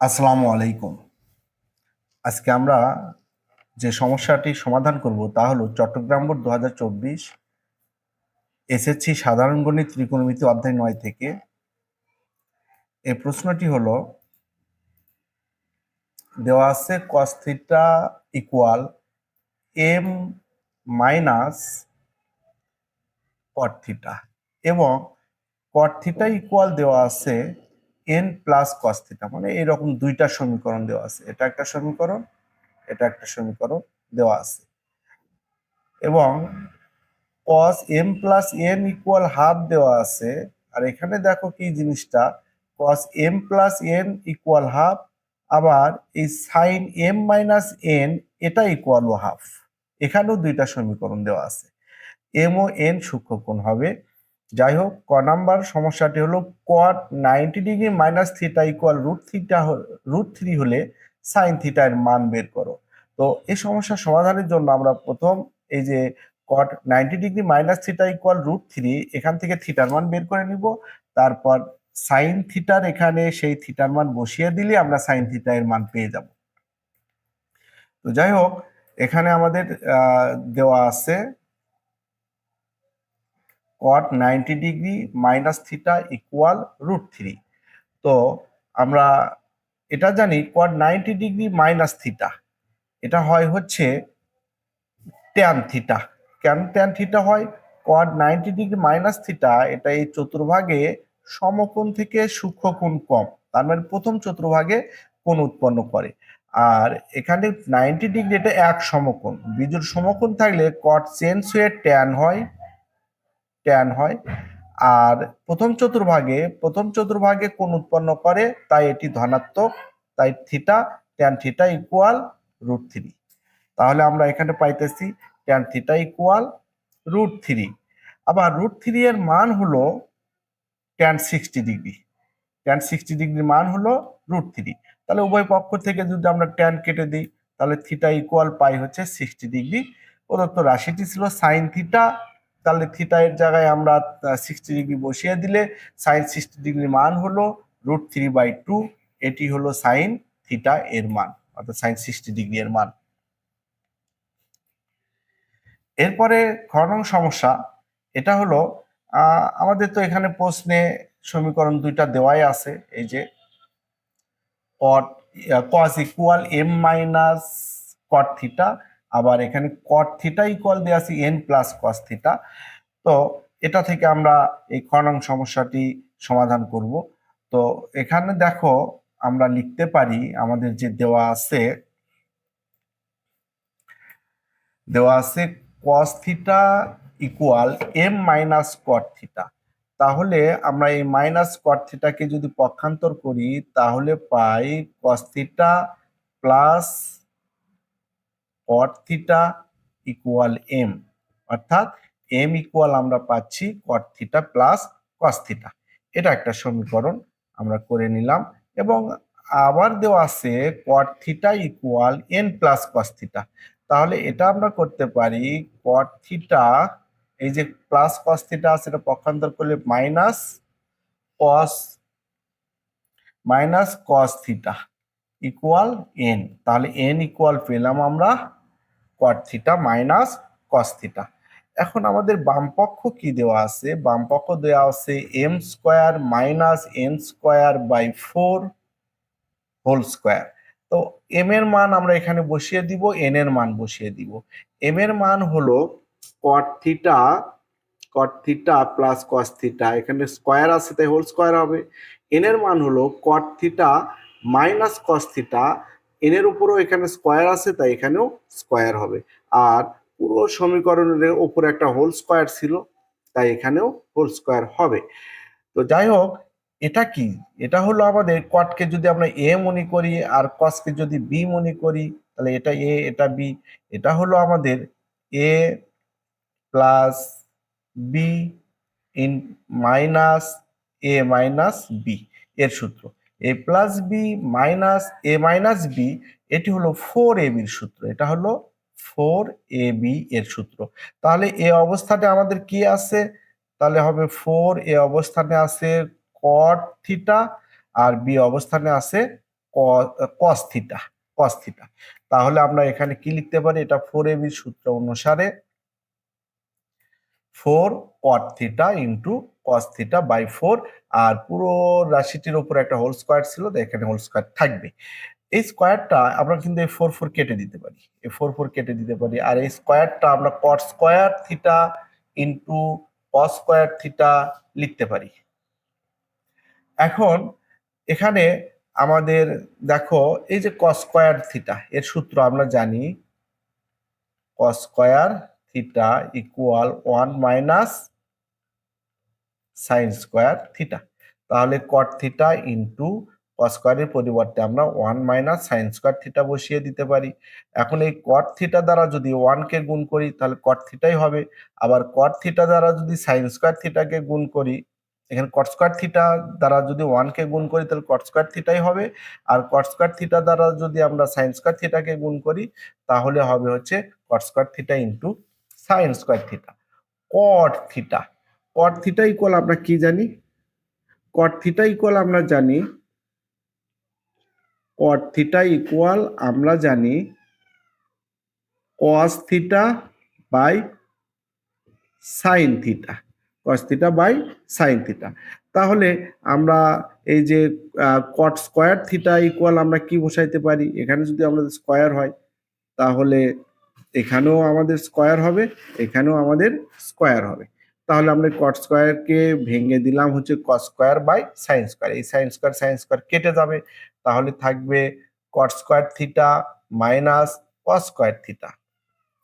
আসসালামু আলাইকুম। আজকে আমরা যে সমস্যাটি সমাধান করব তা হলো চট্টগ্রাম বোর্ড দু হাজার চব্বিশ এসএসসি সাধারণ গণিত ত্রিকোণমিতি অধ্যায় নয় থেকে এই প্রশ্নটি হলো, দেওয়া আছে cos theta equal M minus cot theta এবং কট থিটা ইকুয়াল দেওয়া আছে এন প্লাস কস থিটা মানে এরকম দুইটা সমীকরণ দেওয়া আছে। এটা একটা সমীকরণ, এটা একটা সমীকরণ দেওয়া আছে। এবং cos M plus N equal half দেওয়া আছে। আর এখানে দেখো কি জিনিসটা cos M plus N equal half আবার এই সাইন এম মাইনাস এন এটা ইকুয়াল হাফ এখানেও দুইটা সমীকরণ দেওয়া আছে। এম ও এন সূক্ষ্মকোণ হবে। যাই হোক, ক নাম্বার সমস্যাটি হলো cot ninety degree minus theta equal root theta root three হলে সাইন থিটার মান বের করো। তো এই সমস্যার সমাধানের জন্য আমরা প্রথম এই যে cot ninety degree minus theta equal root three এখান থেকে থিটার মান বের করে নিব। তারপর সাইন থিটার এখানে সেই থিটার মান বসিয়ে দিলে আমরা সাইন থিটা এর মান পেয়ে যাব। তো যাই হোক, এখানে আমাদের দেওয়া আছে cot ninety degree minus theta equal root three তো আমরা এটা জানি cot ninety degree minus theta এটা হয় হচ্ছে ট্যান থিটা কেন ট্যান থিটা হয়? Cot ninety degree minus theta এটা এই চতুর্ভাগে সমকোণ থেকে সূক্ষ্মকোণ কম। তার মানে প্রথম চতুর্ভাগে কোণ উৎপন্ন করে। আর এখানে নাইনটি ডিগ্রি এটা এক সমকোণ। বিজোড় সমকোণ থাকলে কট চেঞ্জ হয়ে ট্যান হয়। ট্যান হয়। আর প্রথম চতুর্ভাগে প্রথম চতুর্ভাগে কোণ উৎপন্ন করে, তাই এটি ধনাত্মক, তাই theta tan theta equal root three তাহলে আমরা এখানে পাইতেছি tan theta equal root three আবার রুট থ্রি এর মান হলো tan sixty degree tan sixty ডিগ্রির মান হলো রুট থ্রি তাহলে উভয় পক্ষ থেকে যদি আমরা ট্যান কেটে দিই, তাহলে থিটা ইকুয়াল পাই হচ্ছে সিক্সটি ডিগ্রি প্রদত্ত রাশিটি ছিল সাইন থিটা তাহলে থিটা এর জায়গায় আমরা সিক্সটি ডিগ্রি বসিয়ে দিলে সাইন সিক্সটি ডিগ্রি মান হলো রুট থ্রি বাই টু এটি হলো সাইন থিটা এর মান, অর্থাৎ সাইন সিক্সটি ডিগ্রি এর মান। এরপরে খনন সমস্যা, এটা হলো আমাদের তো এখানে প্রশ্নে সমীকরণ দুইটা দেওয়াই আছে, এই যে cos equal M minus cot theta আবার এখানে কট থিটা ইকুয়াল দেওয়া আছে এন প্লাস কস থিটা তো এটা থেকে আমরা এই খনন সমস্যাটি সমাধান করব। তো এখানে দেখো আমরা লিখতে পারি আমাদের যে দেওয়া আছে দেওয়া আছে cos theta equal M minus cot theta তাহলে আমরা এই মাইনাস কট থিটাকে যদি পক্ষান্তর করি, তাহলে পাই cos theta plus cot theta equal M অর্থাৎ এম ইকুয়াল আমরা পাচ্ছি cot theta plus cos theta এটা একটা সমীকরণ আমরা করে নিলাম এবং আবার দেওয়া আছে cot theta equal N plus cos theta তাহলে এটা আমরা করতে পারি কট থিটা এই যে প্লাস কস থিটা আছে এটা পক্ষান্তর করলে minus cos minus cos theta equal N তাহলে এন ইকুয়াল পেলাম আমরা cot theta minus cos theta এখন আমাদের বাম পক্ষ কি দেওয়া আছে? বাম পক্ষ দেওয়া আছে M square minus N square by four whole square তো এম এর মান আমরা এখানে বসিয়ে দিব এন এর মান বসিয়ে দিব। এম এর মান হলো cot theta cot theta plus cos theta এখানে স্কোয়ার আছে, তাই হোল স্কোয়ার হবে। এন এর মান হলো cot theta minus cos theta N এর উপরও এখানে স্কোয়ার আছে, তাই এখানেও স্কোয়ার হবে। আর পুরো সমীকরণের উপরে একটা হোল স্কোয়ার ছিল, তাই এখানেও হোল স্কোয়ার হবে। তো যাই হোক, এটা কি? এটা হলো আমাদের কটকে যদি আমরা এ মনে করি আর কসকে যদি বি মনে করি, তাহলে এটা এ এটা বি এটা হলো আমাদের A plus B in minus A minus B এর সূত্র। A plus B minus A minus B এটি হলো ফোর এ বির সূত্র। এটা হলো ফোর এ বি এর সূত্র। তাহলে এ অবস্থানে আমাদের কি আছে? তাহলে হবে ফোর এ অবস্থানে আছে কট থিটা আর বি অবস্থানে আছে কস থিটা কস থিটা তাহলে আমরা এখানে কি লিখতে পারি? এটা ফোর এ বি সূত্র অনুসারে four cot theta into cos theta by four আর পুরো রাশিটির উপর একটা হোল স্কোয়ার ছিল তো এখানে হোল স্কোয়ার থাকবে। এই স্কোয়ারটা আমরা কিন্তু এই ফোর ফোর কেটে দিতে পারি। এই ফোর ফোর কেটে দিতে পারি। আর এই স্কোয়ারটা আমরা cot square theta into cos square theta লিখতে পারি। এখন এখানে আমাদের দেখো, এই যে কস স্কোয়ার থিটা এর সূত্র আমরা জানি cos square theta equal one minus sine square theta তাহলে কট থিটা ইন্টু স্কোয়ারের পরিবর্তে আমরা one minus sine square theta বসিয়ে দিতে পারি। এখন এই কট থিটা দ্বারা যদি ওয়ানকে গুণ করি, তাহলে কট থিটাই হবে। আবার কট থিটা দ্বারা যদি সাইন স্কোয়ার থিটাকে গুণ করি, এখানে কট স্কোয়ার থিটা দ্বারা যদি ওয়ানকে গুণ করি, তাহলে কট স্কোয়ার থিটাই হবে। আর কট স্কোয়ার থিটা দ্বারা যদি আমরা সাইন স্কোয়ার থিটাকে গুণ করি, তাহলে হবে হচ্ছে cot square theta into sine square theta cot theta cot theta equal আমরা কি জানি? কট থিটা ইকুয়াল আমরা জানি কট থিটা ইকুয়াল আমরা জানি cos theta by sine theta cos theta by sine theta তাহলে আমরা এই যে কট স্কোয়ার থিটা ইকুয়াল আমরা কি বসাইতে পারি? এখানে যদি আমাদের স্কোয়ার হয়, তাহলে এখানেও আমাদের স্কোয়ার হবে, এখানেও আমাদের স্কোয়ার হবে। তাহলে আমরা কট স্কোয়ারকে ভেঙে দিলাম হচ্ছে cos square by sine square এই সাইন স্কোয়ার সাইন স্কোয়ার কেটে যাবে। তাহলে থাকবে cot square theta minus cos square theta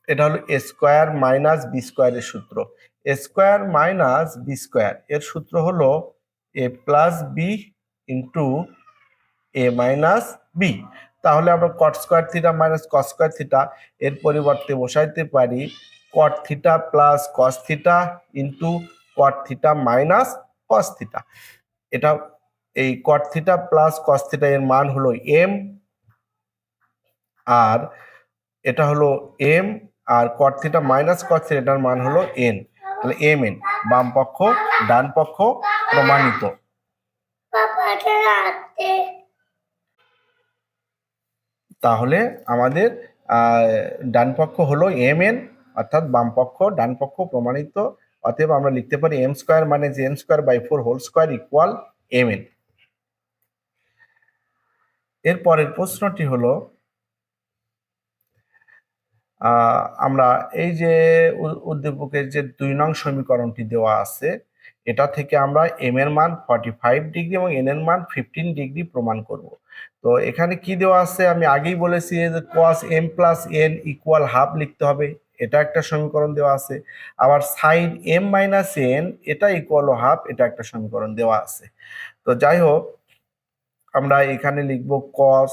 এটা হলো এ স্কোয়ার মাইনাস বি স্কোয়ারের সূত্র। A square minus B square এর সূত্র হলো A plus B into A minus B তাহলে আমরা cot square theta minus cos square theta এর পরিবর্তে বসাইতে পারি cot theta plus cos theta into cot theta minus cos theta এটা এই cot theta plus cos theta এর মান হলো এম আর এটা হলো এম আর cot theta minus cos theta এটার মান হলো এন তাহলে এম এন বাম পক্ষ, ডান পক্ষ প্রমাণিত। তাহলে আমাদের ডান পক্ষ হলো এম এন অর্থাৎ বাম পক্ষ, ডান পক্ষ প্রমাণিত। অতএব আমরা লিখতে পারি এম স্কোয়ার মানে N square by four whole square equal M N এরপরের প্রশ্নটি হলো আমরা এই যে উদ্দীপকের যে দুই নং সমীকরণটি দেওয়া আছে, এটা থেকে আমরা এম এর মান ফর্টি ফাইভ ডিগ্রি এবং এন এর মান ফিফটিন ডিগ্রি প্রমাণ করব। তো এখানে কি দেওয়া আছে? আমি আগেই বলেছি যে cos M plus N equal half লিখতে হবে। এটা একটা সমীকরণ দেওয়া আছে। আবার সাইন এম মাইনাস এন এটা ইকুয়াল হাফ এটা একটা সমীকরণ দেওয়া আছে। তো যাই হোক, আমরা এখানে লিখব কস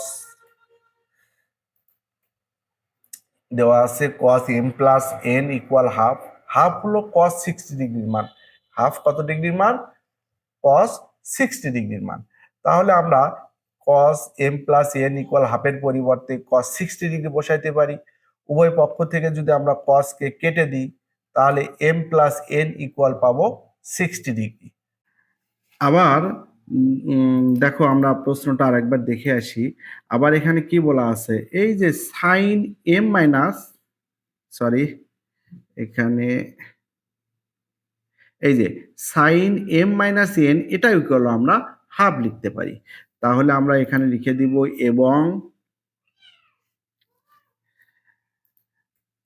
দেওয়া আছে cos M plus N equal half half হলো কস সিক্সটি ডিগ্রির মান। হাফ কত ডিগ্রির মান? কস সিক্সটি ডিগ্রির মান। তাহলে আমরা cos M plus N equal হাফের পরিবর্তে কস সিক্সটি ডিগ্রি বসাইতে পারি। উভয় পক্ষ থেকে যদি আমরা কসকে কেটে দিই, তাহলে এম প্লাস এন ইকুয়াল পাবো সিক্সটি ডিগ্রি আবার দেখো আমরা প্রশ্নটা আর একবার দেখে আসি। আবার এখানে কি বলা আছে? এই যে সাইন এম মাইনাস সরি এখানে, এই যে সাইন এম মাইনাস এন এটা ইকুয়াল আমরা হাফ লিখতে পারি। তাহলে আমরা এখানে লিখে দিব এবং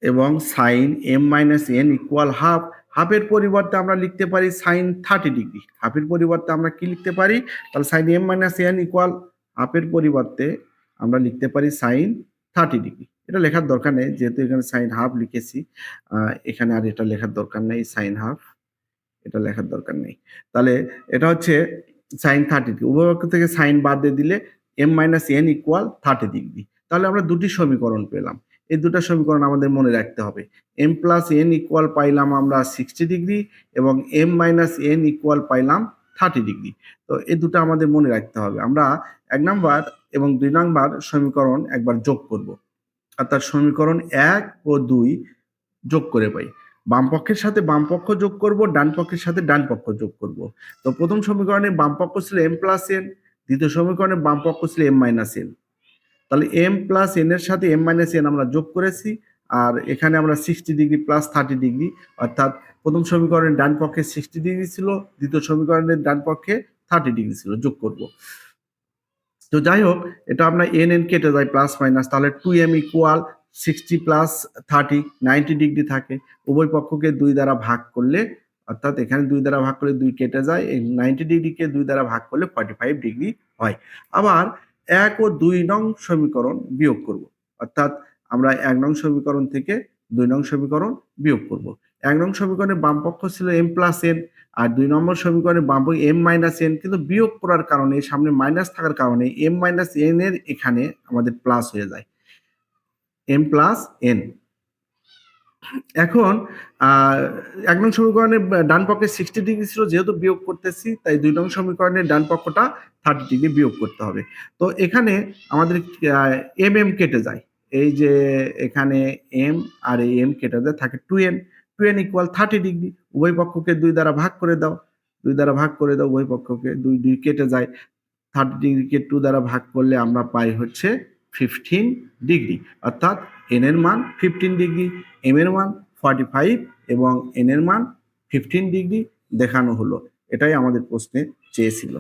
এবং sine M minus N equal half হাফের পরিবর্তে আমরা লিখতে পারি সাইন থার্টি ডিগ্রি হাফের পরিবর্তে আমরা কি লিখতে পারি? তাহলে sine M minus N equal হাফের পরিবর্তে আমরা লিখতে পারি সাইন থার্টি ডিগ্রি এটা লেখার দরকার নেই, যেহেতু এখানে সাইন হাফ লিখেছি এখানে আর এটা লেখার দরকার নেই সাইন হাফ এটা লেখার দরকার নেই। তাহলে এটা হচ্ছে সাইন থার্টি ডিগ্রি উভয়পক্ষ থেকে সাইন বাদ দিয়ে দিলে M minus N equal thirty degree তাহলে আমরা দুটি সমীকরণ পেলাম। এই দুটো সমীকরণ আমাদের মনে রাখতে হবে। এম প্লাস এন ইকুয়াল পাইলাম আমরা সিক্সটি ডিগ্রি এবং এম মাইনাস এন ইকুয়াল পাইলাম থার্টি ডিগ্রি তো এই দুটো আমাদের মনে রাখতে হবে। আমরা এক নাম্বার এবং দুই নাম্বার সমীকরণ একবার যোগ করব। অর্থাৎ সমীকরণ এক ও দুই যোগ করে পাই। বাম পক্ষের সাথে বাম পক্ষ যোগ করব, ডান পক্ষের সাথে ডান পক্ষ যোগ করব। তো প্রথম সমীকরণে বাম পক্ষ ছিল এম প্লাস এন দ্বিতীয় সমীকরণের বাম পক্ষ ছিল এম মাইনাস এন তাহলে এম প্লাস এন এর সাথে এম মাইনাস এন আমরা যোগ করেছি, আর এখানে আমরা sixty degree plus thirty degree অর্থাৎ প্রথম সমীকরণের ডান পক্ষে সিক্সটি ডিগ্রি ছিল, দ্বিতীয় সমীকরণের ডান পক্ষে থার্টি ডিগ্রি ছিল, যোগ করব। তো যাই হোক, এটা আমরা এন এন কেটে যায় প্লাস মাইনাস তাহলে two M equal sixty plus thirty ninety degree থাকে। উভয় পক্ষকে দুই দ্বারা ভাগ করলে, অর্থাৎ এখানে দুই দ্বারা ভাগ করলে দুই কেটে যায়, এই নাইনটি ডিগ্রিকে দুই দ্বারা ভাগ করলে ফর্টি ফাইভ ডিগ্রি হয়। আবার এক ও দুই নং সমীকরণ বিয়োগ করব। অর্থাৎ আমরা এক নং সমীকরণ থেকে দুই নং সমীকরণ বিয়োগ করব। এক নং সমীকরণের বামপক্ষ ছিল এম প্লাস এন আর দুই নম্বর সমীকরণে বাম পক্ষ এম মাইনাস এন কিন্তু বিয়োগ করার কারণে, সামনে মাইনাস থাকার কারণে এম মাইনাস এন এর এখানে আমাদের প্লাস হয়ে যায়। এম প্লাস এন এখন এক নং সমীকরণের ডান পক্ষে সিক্সটি ডিগ্রি ছিল যেহেতু বিয়োগ করতেছি, তাই দুই নং সমীকরণের ডান পক্ষটা থার্টি ডিগ্রি বিয়োগ করতে হবে। তো এখানে আমাদের এম এম কেটে যায়। এই যে এখানে এম আর এই এম কেটে যায়, থাকে two N two N equal thirty degree উভয় পক্ষকে দুই দ্বারা ভাগ করে দাও। দুই দ্বারা ভাগ করে দাও, উভয় পক্ষকে দুই দুই কেটে যায়। থার্টি ডিগ্রিকে টু দ্বারা ভাগ করলে আমরা পাই হচ্ছে ফিফটিন ডিগ্রি। অর্থাৎ এন এর মান ফিফটিন ডিগ্রি এম এর মান ফর্টি ফাইভ এবং এন এর মান ফিফটিন ডিগ্রি দেখানো হলো। এটাই আমাদের প্রশ্নে চেয়েছিল।